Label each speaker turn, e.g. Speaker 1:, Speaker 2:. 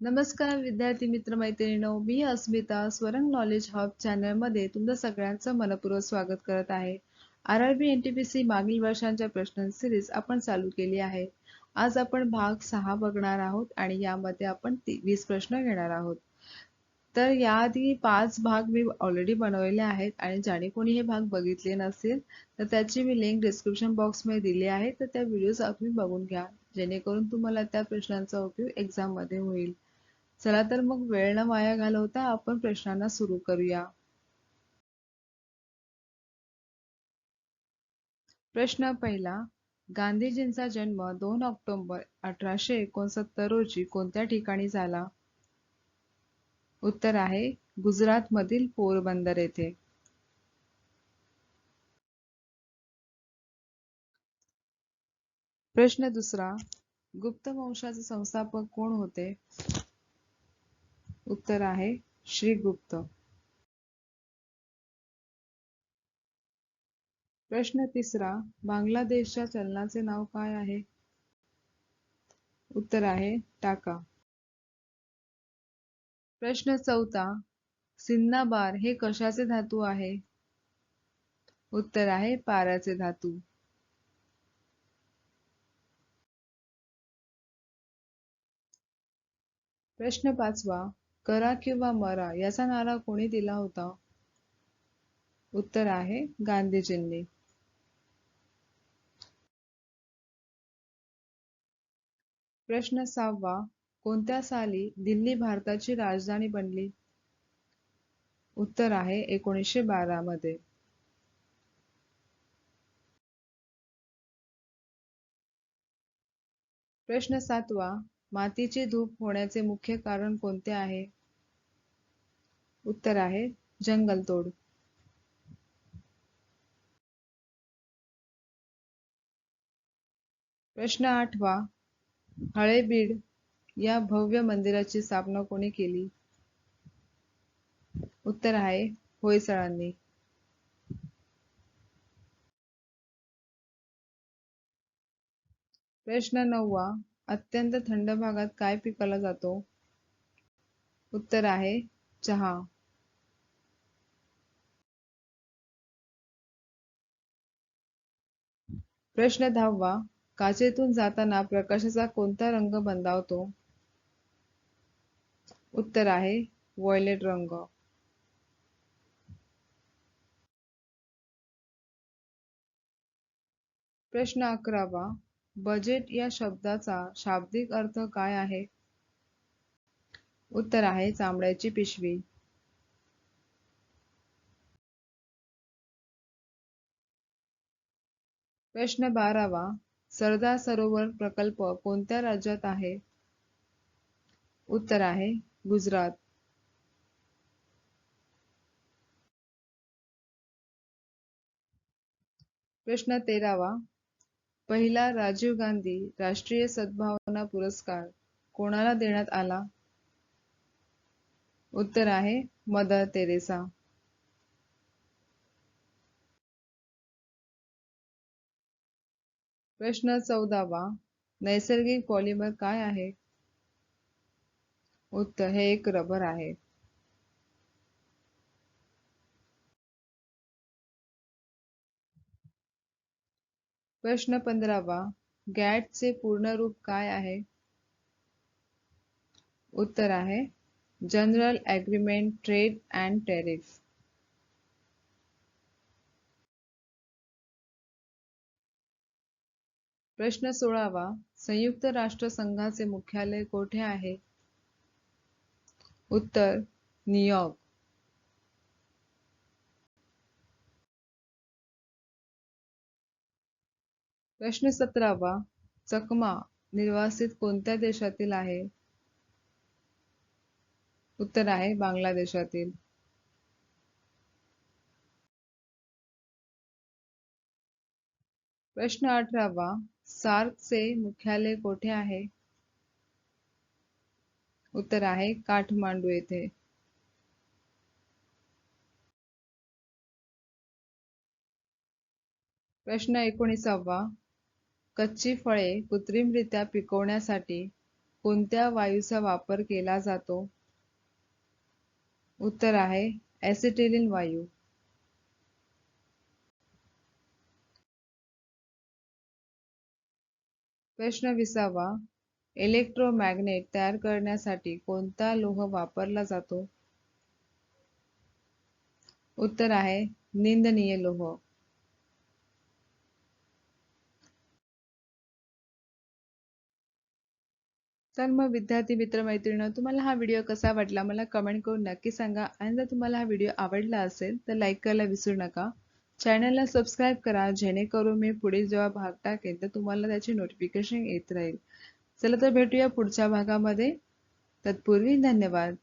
Speaker 1: नमस्कार विद्यार्थी मित्र मैत्रिणींनो मी अस्मिता स्वरंग नॉलेज हब चॅनलमध्ये तुमचं सगळ्यांचं मनपूर्वक स्वागत करत आहे. R R B N T P C मागील वर्षांच्या प्रश्न सिरीज आपण चालू केली आहे. आज आपण भाग सहा बघणार आहोत आणि यामध्ये आपण वीस प्रश्न घेणार आहोत. तर याआधी पाच भाग मी ऑलरेडी बनवलेले आहेत आणि ज्याने कोणी हे भाग बघितले नसेल तर त्याची मी लिंक डिस्क्रिप्शन बॉक्समध्ये दिली आहे. तर त्या व्हिडिओज तुम्ही बघून घ्या. जेणेकरून तुम्हाला त्या प्रश्नांचा उपयोग एक्झाममध्ये होईल. चला तर मग वेळ न वाया घालवता आपण प्रश्नांना सुरू करूया. प्रश्न पहिला गांधीजींचा जन्म दोन ऑक्टोबर अठराशे एकोणसत्तर रोजी कोणत्या ठिकाणी झाला? उत्तर आहे गुजरात मधील पोरबंदर येथे. प्रश्न दुसरा गुप्त वंशाचे संस्थापक कोण होते? उत्तर आहे श्रीगुप्त प्रश्न तिसरा बांगलादेशच्या चलनाचे नाव काय आहे? उत्तर आहे टाका. प्रश्न चौथा सिन्नाबार हे कशाचे धातू आहे? उत्तर आहे पाराचे धातू. प्रश्न पाचवा करा किंवा मरा याचा नारा कोणी दिला होता? उत्तर आहे गांधीजींनी. प्रश्न सहावा कोणत्या साली दिल्ली भारताची राजधानी बनली? उत्तर आहे एकोणीसशे बारा मध्ये. प्रश्न सातवा मातीची धूप होण्याचे मुख्य कारण कोणते आहे? उत्तर आहे जंगलतोड प्रश्न आठवा हळेबीड या भव्य मंदिराची स्थापना कोणी केली? उत्तर आहे होयसळांनी. प्रश्न नववा अत्यंत थंड भागात काय पिकवला जातो? उत्तर आहे चहा प्रश्न दहावा. काचेतून जाताना प्रकाशाचा कोणता रंग बंदावतो? उत्तर आहे वॉयलेट रंग. प्रश्न अकरावा. बजेट या शब्दाचा शाब्दिक अर्थ काय आहे? उत्तर आहे चामड्याची पिशवी. प्रश्न बारावा. सरदार सरोवर प्रकल्प कोणत्या राज्यात आहे? उत्तर आहे गुजरात. प्रश्न तेरावा. पहिला राजीव गांधी राष्ट्रीय सद्भावना पुरस्कार कोणाला देण्यात आला? उत्तर आहे मदर तेरेसा प्रश्न चौदावा नैसर्गिक पॉलिमर काय आहे? उत्तर हे एक रबर आहे. प्रश्न पंधरावा गॅटचे पूर्ण रूप काय आहे? उत्तर आहे general Agreement trade and Tariff प्रश्न सोळावा. संयुक्त राष्ट्र संघाचे मुख्यालय कोठे आहे? उत्तर न्यूयॉर्क प्रश्न सतरावा. चकमा निर्वासित कोणत्या देशातील आहे? उत्तर आहे बांगलादेशातील. प्रश्न अठरावा सार्कचे मुख्यालय कोठे आहे? उत्तर आहे काठमांडू येथे. प्रश्न एकोणीसावा कच्ची फळे कृत्रिमरित्या पिकवण्यासाठी कोणत्या वायूचा वापर केला जातो? उत्तर आहे ॲसिटिलीन वायू. प्रश्न विसावा इलेक्ट्रोमॅग्नेट तयार करण्यासाठी कोणता लोह वापरला जातो? उत्तर आहे निंदनीय लोह. तर मग विद्यार्थी मित्र मैत्रिणी तुम्हाला हा व्हिडिओ कसा वाटला? मला कमेंट करून नक्की सांगा. आणि जर तुम्हाला हा व्हिडिओ आवडला असेल तर लाईक करायला विसरू नका. चॅनलला सबस्क्राईब करा. जेणेकरून मी पुढे जेव्हा भाग टाकेन तर तुम्हाला त्याची नोटिफिकेशन येत राहील. चला तर भेटूया पुढच्या भागामध्ये. तत्पूर्वी धन्यवाद.